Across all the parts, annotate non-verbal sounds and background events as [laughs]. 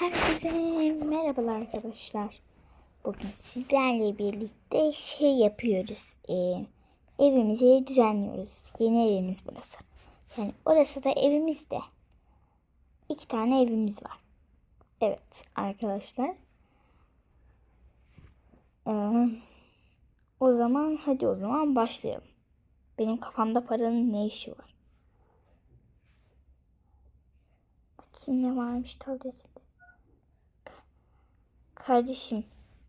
Herkese merhabalar arkadaşlar. Bugün sizlerle birlikte şey yapıyoruz. Ee, evimizi düzenliyoruz. Yeni evimiz burası. Yani orası da evimiz de. İki tane evimiz var. Evet arkadaşlar. Ee, o zaman hadi o zaman başlayalım. Benim kafamda paranın ne işi var? Bakayım ne varmış tabletimde. Kardeşim,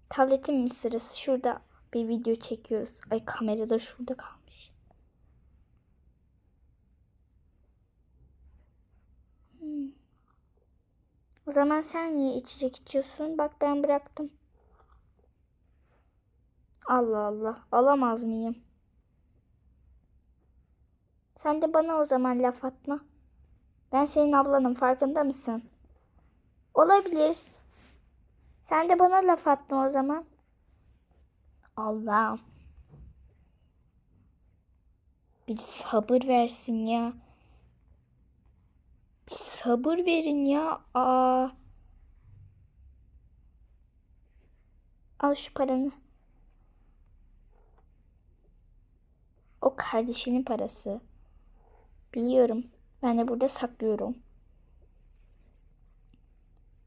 tabletin mi sırası? Şurada bir video çekiyoruz. Ay kamera da şurada kalmış. Hmm. O zaman sen niye içecek içiyorsun? Bak ben bıraktım. Allah Allah. Alamaz mıyım? Sen de bana o zaman laf atma. Ben senin ablanım farkında mısın? Olabilir. Sen de bana laf atma o zaman. Allah'ım. Bir sabır versin ya. Bir sabır verin ya. Aa. Al şu paranı. O kardeşinin parası. Biliyorum. Ben de burada saklıyorum.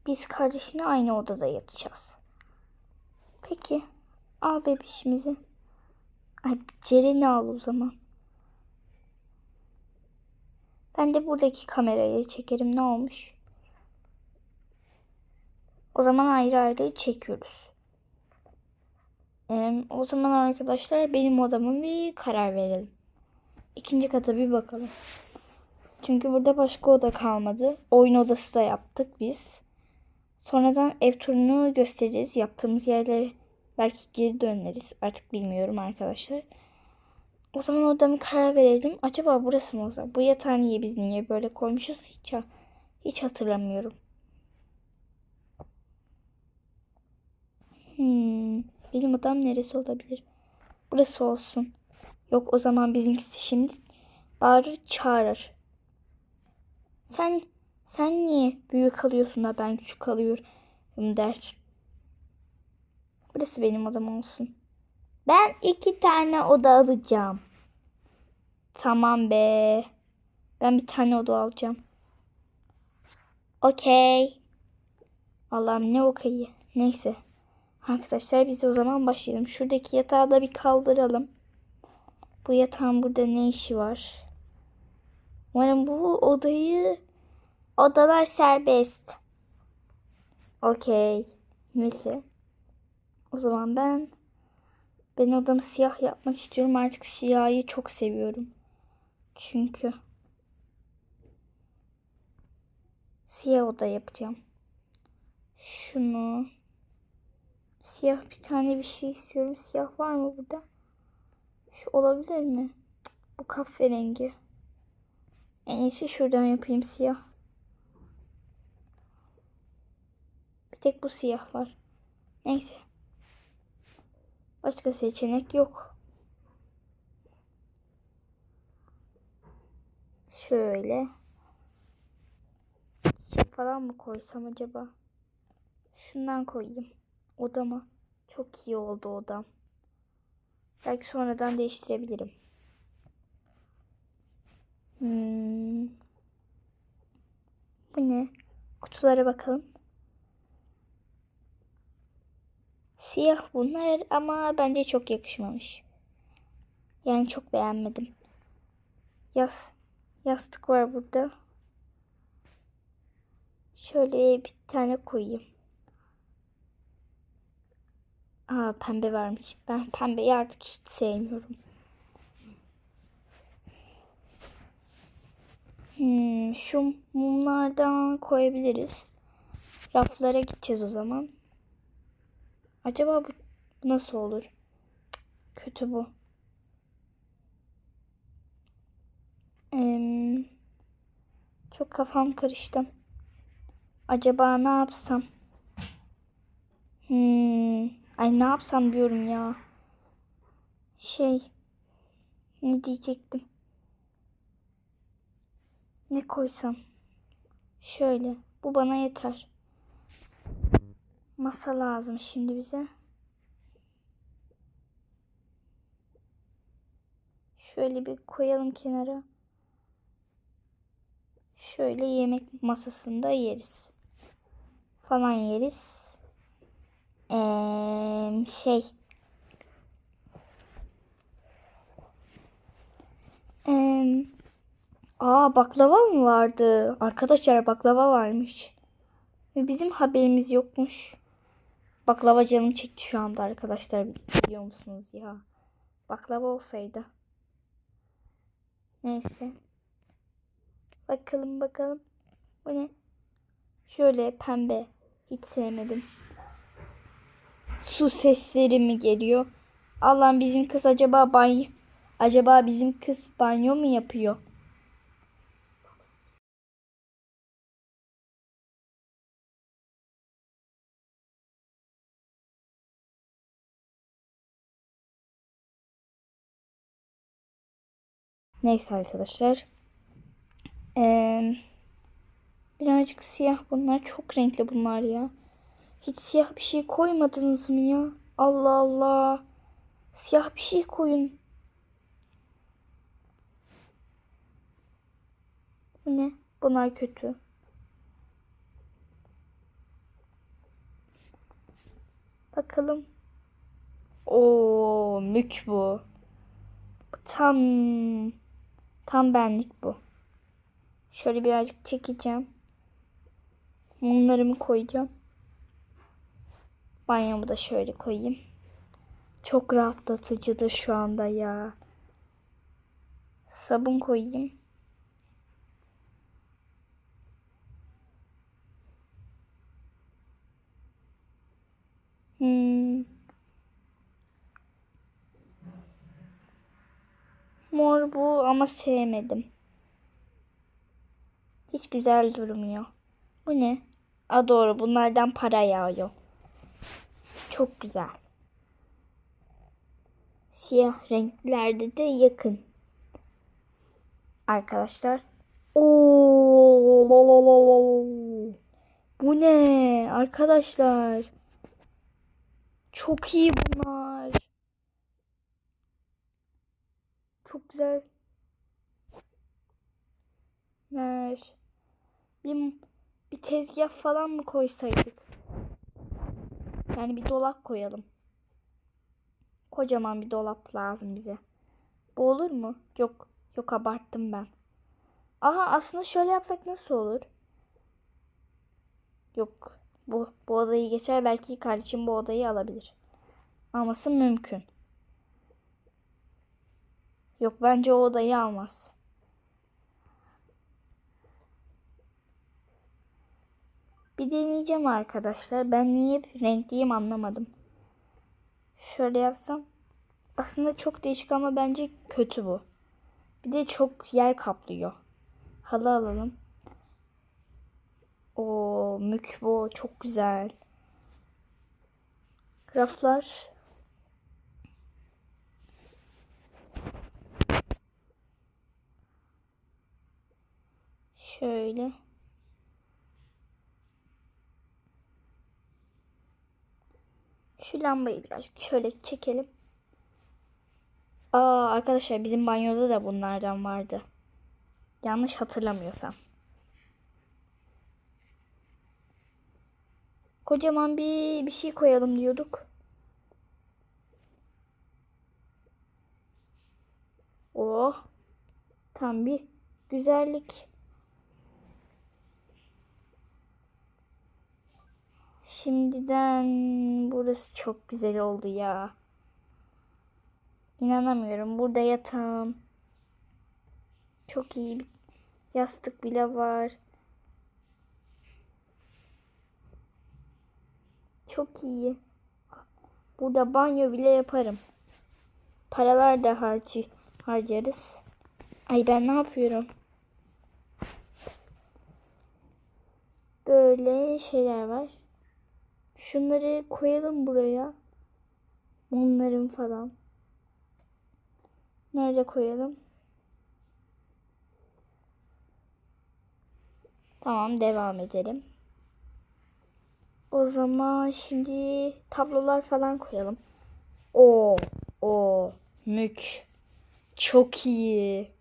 Biz kardeşimle aynı odada yatacağız. Peki. Al bebişimizi. Ay Ceren'i al o zaman. Ben de buradaki kamerayı çekerim. Ne olmuş? O zaman ayrı ayrı çekiyoruz. Ee, o zaman arkadaşlar benim odama bir karar verelim. İkinci kata bir bakalım. Çünkü burada başka oda kalmadı. Oyun odası da yaptık biz. Sonradan ev turunu gösteririz. Yaptığımız yerlere belki geri döneriz. Artık bilmiyorum arkadaşlar. O zaman orada mı karar verelim? Acaba burası mı o zaman? Bu yatağı niye biz niye böyle koymuşuz? Hiç, hiç hatırlamıyorum. Hmm, benim odam neresi olabilir? Burası olsun. Yok o zaman bizimkisi şimdi bağırır çağırır. Sen sen niye büyük kalıyorsun da ben küçük kalıyorum der. Burası benim odam olsun. Ben iki tane oda alacağım. Tamam be. Ben bir tane oda alacağım. Okey. Allah'ım ne okey. Neyse. Arkadaşlar biz de o zaman başlayalım. Şuradaki yatağı da bir kaldıralım. Bu yatağın burada ne işi var? Umarım bu odayı odalar serbest. Okey. Neyse. O zaman ben ben odamı siyah yapmak istiyorum. Artık siyahı çok seviyorum. Çünkü siyah oda yapacağım. Şunu siyah bir tane bir şey istiyorum. Siyah var mı burada? Şu olabilir mi? Bu kahverengi. En iyisi şuradan yapayım siyah. Tek bu siyah var. Neyse. Başka seçenek yok. Şöyle. Çiçek falan mı koysam acaba? Şundan koyayım. Odama. Çok iyi oldu odam. Belki sonradan değiştirebilirim. Hmm. Bu ne? Kutulara bakalım. Siyah bunlar ama bence çok yakışmamış. Yani çok beğenmedim. Yas yastık var burada. Şöyle bir tane koyayım. Aa pembe varmış. Ben pembeyi artık hiç sevmiyorum. Hmm, şu mumlardan koyabiliriz. Raflara gideceğiz o zaman. Acaba bu nasıl olur? Kötü bu. Ee, çok kafam karıştı. Acaba ne yapsam? Hmm, ay ne yapsam diyorum ya. Şey, ne diyecektim? Ne koysam? Şöyle, bu bana yeter. Masa lazım şimdi bize. Şöyle bir koyalım kenara. Şöyle yemek masasında yeriz. Falan yeriz. Ee, şey. Ee, aa baklava mı vardı? Arkadaşlar baklava varmış. Ve bizim haberimiz yokmuş. Baklava canım çekti şu anda arkadaşlar. Biliyor musunuz ya? Baklava olsaydı. Neyse. Bakalım bakalım. Bu ne? Şöyle pembe. Hiç sevmedim. Su sesleri mi geliyor? Allah'ım bizim kız acaba banyo acaba bizim kız banyo mu yapıyor? Neyse arkadaşlar. Ee, birazcık siyah bunlar. Çok renkli bunlar ya. Hiç siyah bir şey koymadınız mı ya? Allah Allah. Siyah bir şey koyun. Bu ne? Bunlar kötü. Bakalım. Oo, mük. Bu Tam tam benlik bu. Şöyle birazcık çekeceğim. Mumlarımı koyacağım. Banyomu da şöyle koyayım. Çok rahatlatıcıdır şu anda ya. Sabun koyayım. Hmm. Mor bu ama sevmedim. Hiç güzel durmuyor. Bu ne? A doğru bunlardan para yağıyor. Çok güzel. Siyah renklerde de yakın. Arkadaşlar. Oo. Bu ne arkadaşlar? Çok iyi bunlar. Çok güzel. Ver. Bir, bir tezgah falan mı koysaydık? Yani bir dolap koyalım. Kocaman bir dolap lazım bize. Bu olur mu? Yok. Yok abarttım ben. Aha aslında şöyle yapsak nasıl olur? Yok. Bu, bu odayı geçer. Belki kardeşim bu odayı alabilir. Alması mümkün. Yok bence o odayı almaz. Bir deneyeceğim arkadaşlar. Ben niye renkliyim anlamadım. Şöyle yapsam. Aslında çok değişik ama bence kötü bu. Bir de çok yer kaplıyor. Halı alalım. O mük bu çok güzel. Raflar. Şöyle. Şu lambayı birazcık şöyle çekelim. Aa arkadaşlar bizim banyoda da bunlardan vardı. Yanlış hatırlamıyorsam. Kocaman bir bir şey koyalım diyorduk. Oh. Tam bir güzellik. Şimdiden burası çok güzel oldu ya. İnanamıyorum. Burada yatağım. Çok iyi bir yastık bile var. Çok iyi. Burada banyo bile yaparım. Paralar da harcı harcarız. Ay ben ne yapıyorum? Böyle şeyler var. Şunları koyalım buraya. Mumlarım falan. Nerede koyalım? Tamam devam edelim. O zaman şimdi tablolar falan koyalım. O, o, mük. Çok iyi.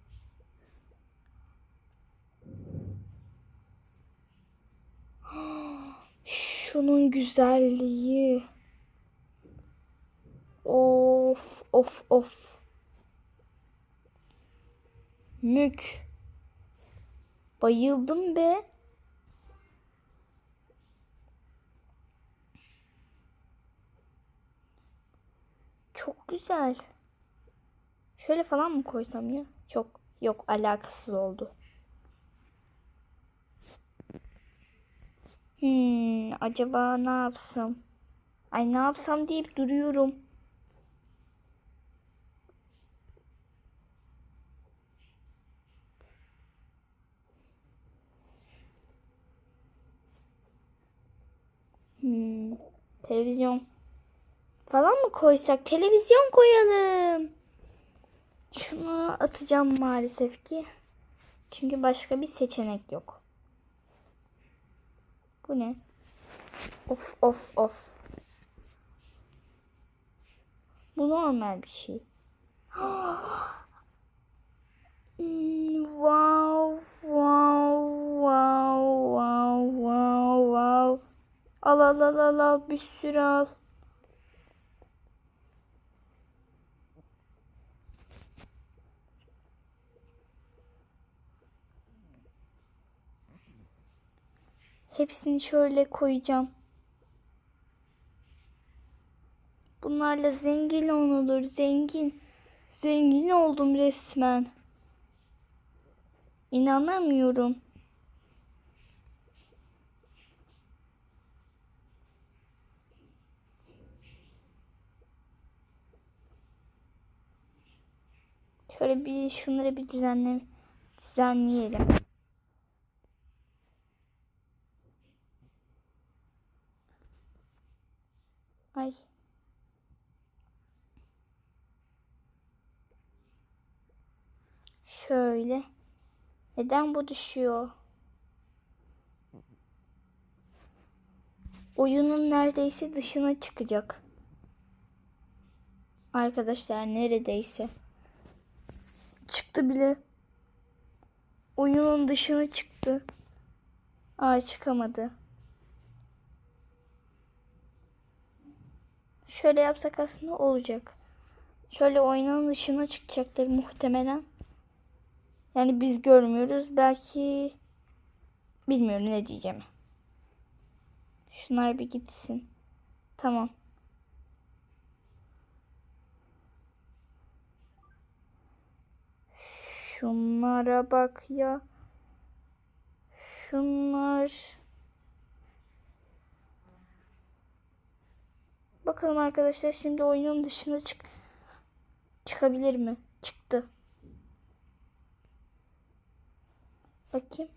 Şunun güzelliği. Of, of, of. Mük. Bayıldım be. Çok güzel. Şöyle falan mı koysam ya? Çok yok alakasız oldu. Hmm, acaba ne yapsam? Ay ne yapsam deyip duruyorum. Hmm, televizyon falan mı koysak? Televizyon koyalım. Şunu atacağım maalesef ki. Çünkü başka bir seçenek yok. Bu ne? Of of of. Bu normal bir şey. [gasps] Hmm, wow, wow, wow, wow, wow, wow. Al al al al al bir sürü al. Hepsini şöyle koyacağım. Bunlarla zengin olunur, zengin. Zengin oldum resmen. İnanamıyorum. Şöyle bir şunları bir düzenle düzenleyelim. Ay. Şöyle. Neden bu düşüyor? Oyunun neredeyse dışına çıkacak. Arkadaşlar neredeyse. Çıktı bile. Oyunun dışına çıktı. Aa çıkamadı. Şöyle yapsak aslında olacak. Şöyle oyunun dışına çıkacaktır muhtemelen. Yani biz görmüyoruz. Belki bilmiyorum ne diyeceğim. Şunlar bir gitsin. Tamam. Şunlara bak ya. Şunlar. Bakalım arkadaşlar şimdi oyunun dışına çık çıkabilir mi? Çıktı. Bakayım.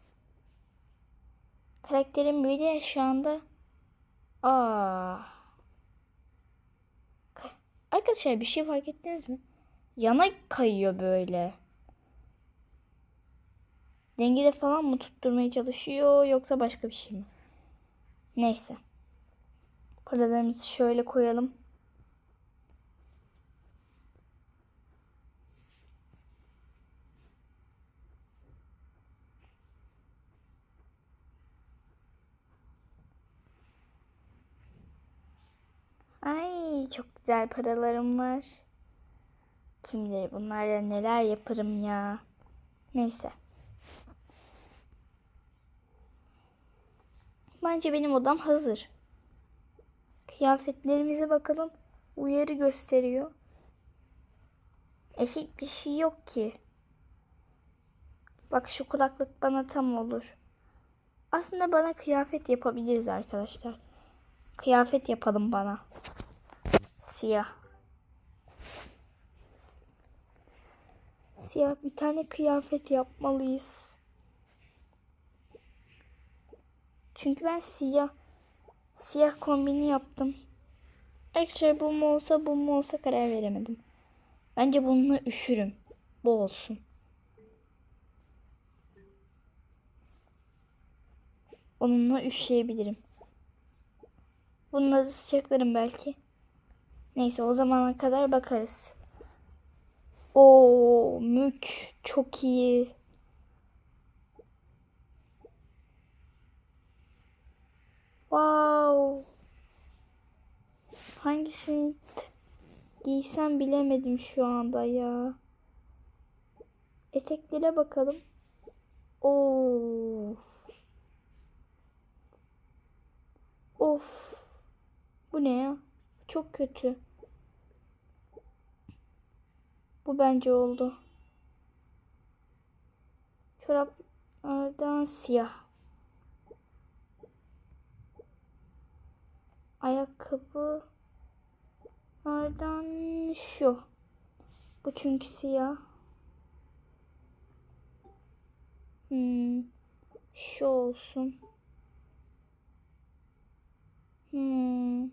Karakterim böyle şu anda. Aa. Arkadaşlar bir şey fark ettiniz mi? Yana kayıyor böyle. Dengede falan mı tutturmaya çalışıyor yoksa başka bir şey mi? Neyse. Paralarımızı şöyle koyalım. Ay çok güzel paralarım var. Kim bilir bunlarla neler yaparım ya. Neyse. Bence benim odam hazır. Kıyafetlerimize bakalım. Uyarı gösteriyor. E hiçbir şey yok ki. Bak şu kulaklık bana tam olur. Aslında bana kıyafet yapabiliriz arkadaşlar. Kıyafet yapalım bana. Siyah. Siyah bir tane kıyafet yapmalıyız. Çünkü ben siyah siyah kombini yaptım. Arkadaşlar bu mu olsa bu mu olsa karar veremedim. Bence bununla üşürüm. Bu olsun. Onunla üşüyebilirim. Bununla da sıcaklarım belki. Neyse o zamana kadar bakarız. Oo mük çok iyi. Wow. Hangisini giysem bilemedim şu anda ya. Eteklere bakalım. Oo. Of. Bu ne ya? Çok kötü. Bu bence oldu. Çoraplardan siyah. Ayakkabılardan şu. Bu çünkü siyah. Hmm. Şu olsun. Hmm.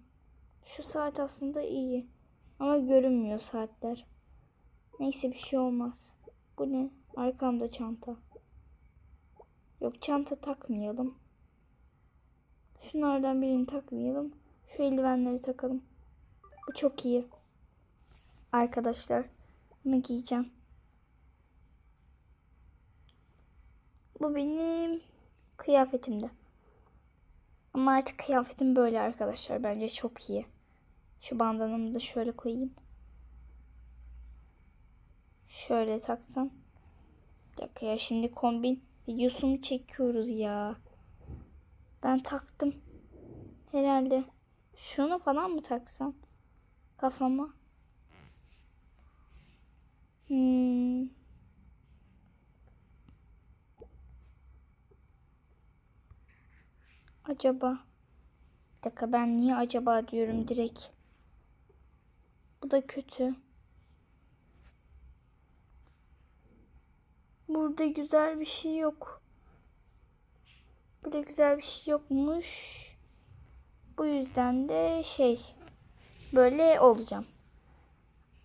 Şu saat aslında iyi. Ama görünmüyor saatler. Neyse bir şey olmaz. Bu ne? Arkamda çanta. Yok çanta takmayalım. Şunlardan birini takmayalım. Şu eldivenleri takalım. Bu çok iyi. Arkadaşlar bunu giyeceğim. Bu benim kıyafetimde. Ama artık kıyafetim böyle arkadaşlar. Bence çok iyi. Şu bandanamı da şöyle koyayım. Şöyle taksam. Bir dakika ya şimdi kombin videosunu çekiyoruz ya. Ben taktım. Herhalde. Şunu falan mı taksam? Kafama. Hmm. Acaba. Bir dakika ben niye acaba diyorum direkt. Bu da kötü. Burada güzel bir şey yok. Burada güzel bir şey yokmuş. Bu yüzden de şey böyle olacağım.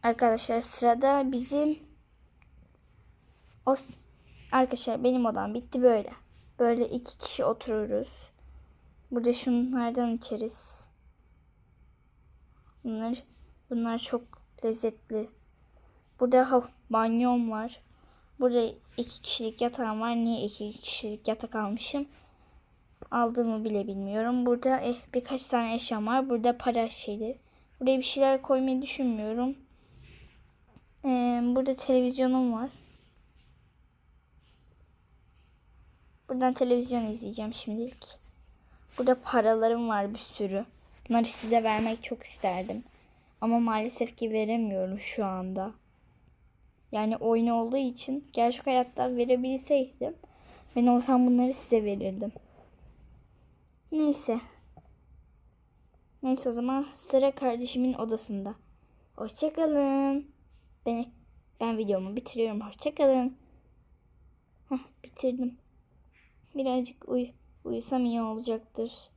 Arkadaşlar sırada bizim o arkadaşlar benim odam bitti böyle. Böyle iki kişi otururuz. Burada şunlardan içeriz. Bunlar bunlar çok lezzetli. Burada ha, banyom var. Burada iki kişilik yatağım var. Niye iki kişilik yatak almışım? Aldığımı bile bilmiyorum. Burada eh, birkaç tane eşyam var. Burada para şeyleri. Buraya bir şeyler koymayı düşünmüyorum. Ee, burada televizyonum var. Buradan televizyon izleyeceğim şimdilik. Burada paralarım var bir sürü. Bunları size vermek çok isterdim. Ama maalesef ki veremiyorum şu anda. Yani oyun olduğu için gerçek hayatta verebilseydim ben olsam bunları size verirdim. Neyse. Neyse o zaman sıra kardeşimin odasında. Hoşçakalın. Ben, ben videomu bitiriyorum. Hoşçakalın. Heh, bitirdim. Birazcık uy uyusam iyi olacaktır.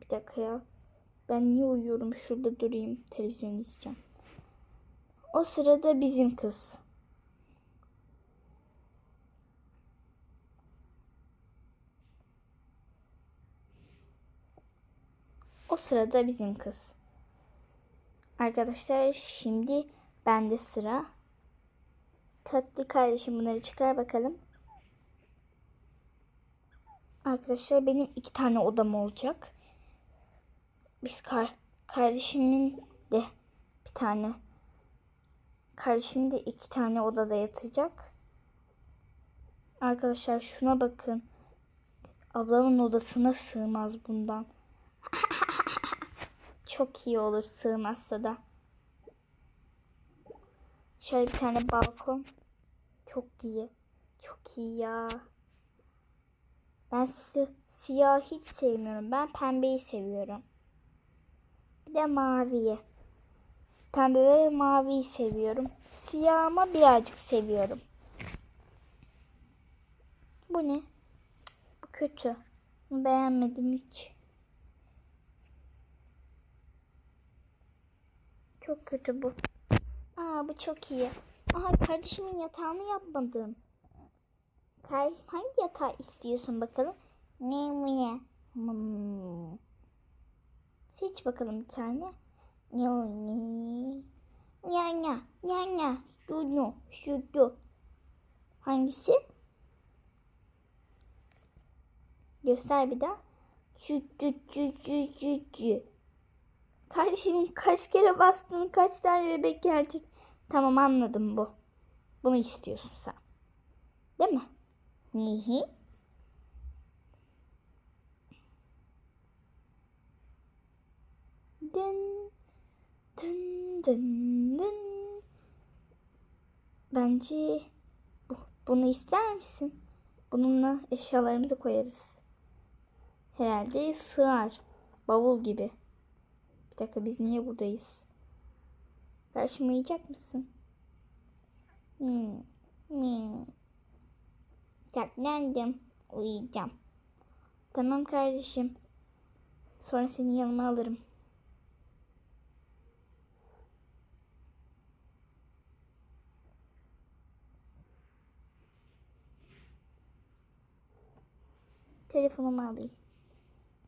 Bir dakika ya. Ben niye uyuyorum? Şurada durayım. Televizyon izleyeceğim. O sırada bizim kız. O sırada bizim kız. Arkadaşlar şimdi bende sıra. Tatlı kardeşim bunları çıkar bakalım. Arkadaşlar benim iki tane odam olacak. Biz kar kardeşimin de bir tane kardeşim de iki tane odada yatacak. Arkadaşlar şuna bakın. Ablamın odasına sığmaz bundan. [laughs] Çok iyi olur sığmazsa da. Şöyle bir tane balkon. Çok iyi. Çok iyi ya. Ben si siyah hiç sevmiyorum. Ben pembeyi seviyorum. Bir de maviyi. Pembe ve maviyi seviyorum. Siyah ama birazcık seviyorum. Bu ne? Bu kötü. Beğenmedim hiç. Çok kötü bu. Aa bu çok iyi. Aha kardeşimin yatağını yapmadım. Kardeşim hangi yatağı istiyorsun bakalım? Ne mi? Hmm. Seç bakalım bir tane. Ne ne? Ya ya ya ya. Şunu şunu. Hangisi? Göster bir daha. Şu şu şu şu şu şu. Kardeşim kaç kere bastın kaç tane bebek gelecek. Tamam anladım bu. Bunu istiyorsun sen. Değil mi? Nihi. Dın dın dın dın. Bence bu, bunu ister misin? Bununla eşyalarımızı koyarız. Herhalde sığar. Bavul gibi. Bir dakika biz niye buradayız? Karşıma yiyecek misin? Hmm. Hmm. Saklandım. Uyuyacağım. Tamam kardeşim. Sonra seni yanıma alırım. Telefonumu alayım.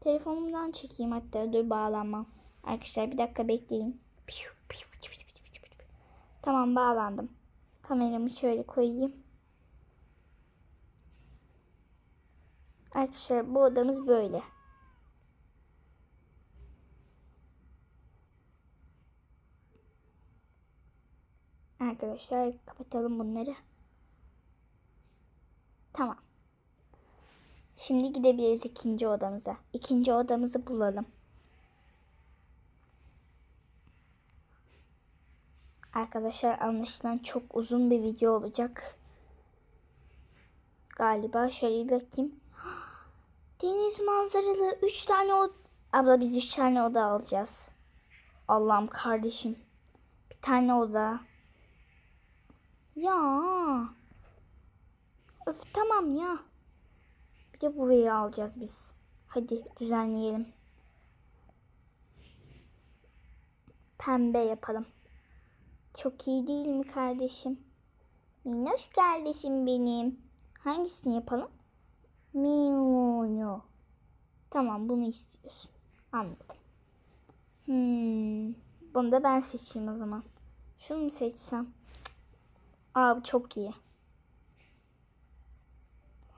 Telefonumdan çekeyim hatta dur bağlanmam. Arkadaşlar bir dakika bekleyin. Tamam bağlandım. Kameramı şöyle koyayım. Arkadaşlar bu odamız böyle. Arkadaşlar kapatalım bunları. Tamam. Şimdi gidebiliriz ikinci odamıza. İkinci odamızı bulalım. Arkadaşlar anlaşılan çok uzun bir video olacak. Galiba şöyle bir bakayım. Deniz manzaralı 3 tane oda. Abla biz 3 tane oda alacağız. Allah'ım kardeşim. Bir tane oda. Ya. Öf tamam ya. Bir de burayı alacağız biz. Hadi düzenleyelim. Pembe yapalım. Çok iyi değil mi kardeşim? Minnoş kardeşim benim. Hangisini yapalım? Minnoş. Tamam bunu istiyorsun. Anladım. Hmm. Bunu da ben seçeyim o zaman. Şunu mu seçsem? Aa bu çok iyi.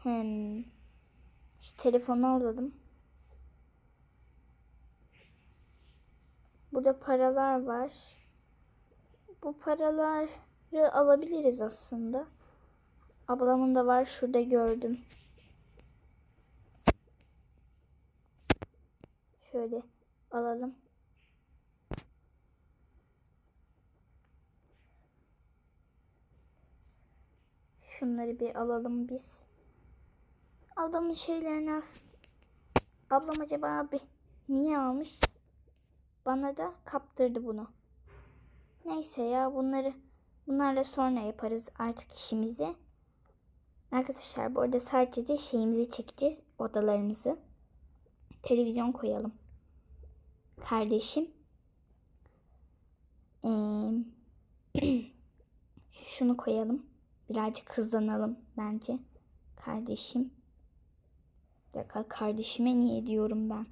Hmm. Şu telefonu alalım. Burada paralar var. Bu paraları alabiliriz aslında. Ablamın da var şurada gördüm. Şöyle alalım. Şunları bir alalım biz. Ablamın şeylerini as. Ablam acaba abi niye almış? Bana da kaptırdı bunu. Neyse ya bunları bunlarla sonra yaparız artık işimizi. Arkadaşlar bu arada sadece de şeyimizi çekeceğiz odalarımızı. Televizyon koyalım. Kardeşim. Ee, [clears throat] şunu koyalım. Birazcık hızlanalım bence. Kardeşim. Bir dakika kardeşime niye diyorum ben?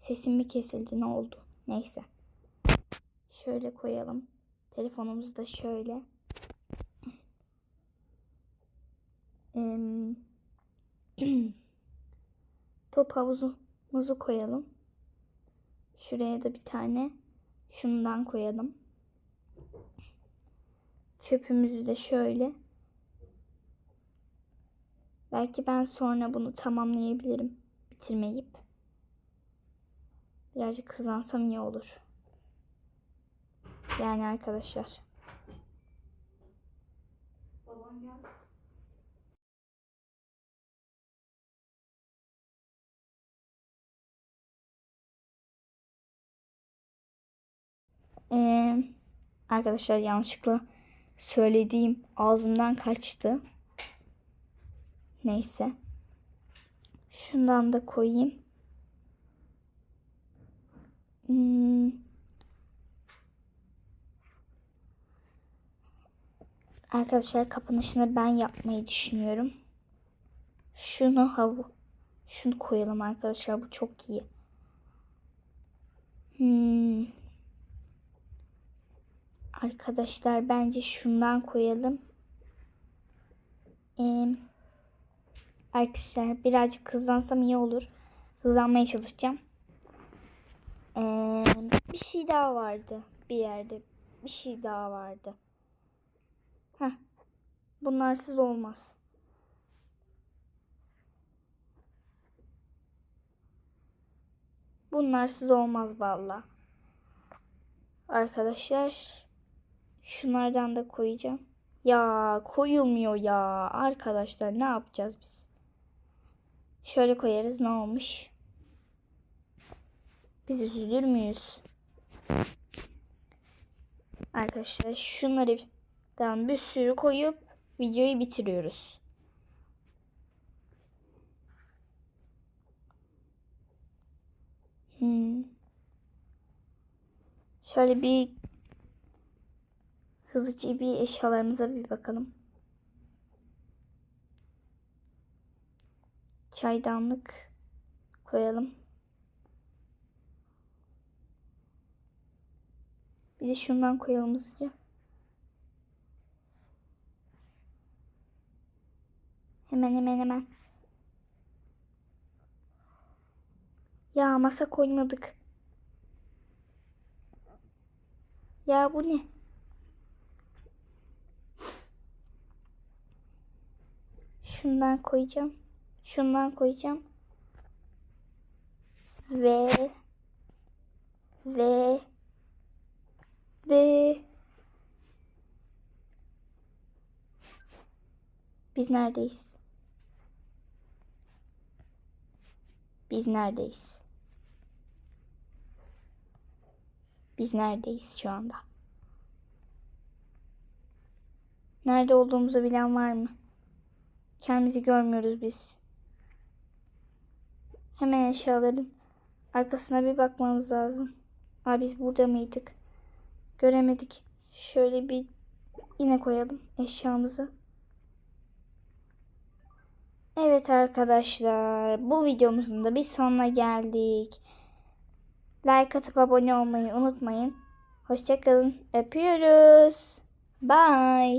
Sesim mi kesildi ne oldu? Neyse. Şöyle koyalım. Telefonumuzu da şöyle. Ee, [clears throat] top havuzumuzu koyalım. Şuraya da bir tane şundan koyalım. Çöpümüzü de şöyle. Belki ben sonra bunu tamamlayabilirim. Bitirmeyip. Birazcık hızlansam iyi olur. Yani arkadaşlar. Ee, arkadaşlar yanlışlıkla söylediğim ağzımdan kaçtı. Neyse. Şundan da koyayım. Hmm. Arkadaşlar kapanışını ben yapmayı düşünüyorum. Şunu havu Şunu koyalım arkadaşlar. Bu çok iyi. Hmm. Arkadaşlar bence şundan koyalım. Ee, arkadaşlar birazcık hızlansam iyi olur. Hızlanmaya çalışacağım. Ee, bir şey daha vardı bir yerde. Bir şey daha vardı. Heh. Bunlarsız olmaz. Bunlarsız olmaz valla. Arkadaşlar şunlardan da koyacağım. Ya koyulmuyor ya. Arkadaşlar ne yapacağız biz? Şöyle koyarız ne olmuş? Biz üzülür müyüz? Arkadaşlar şunları bir sürü koyup videoyu bitiriyoruz. Hmm. Şöyle bir hızlıca bir eşyalarımıza bir bakalım. Çaydanlık koyalım. Bir de şundan koyalım hızlıca. Hemen hemen hemen. Ya masa koymadık. Ya bu ne? Şundan koyacağım. Şundan koyacağım. Ve ve ve biz neredeyiz? Biz neredeyiz? Biz neredeyiz şu anda? Nerede olduğumuzu bilen var mı? Kendimizi görmüyoruz biz. Hemen eşyaların arkasına bir bakmamız lazım. Aa biz burada mıydık? Göremedik. Şöyle bir yine koyalım eşyamızı. Evet arkadaşlar bu videomuzun da bir sonuna geldik. Like atıp abone olmayı unutmayın. Hoşçakalın. Öpüyoruz. Bye.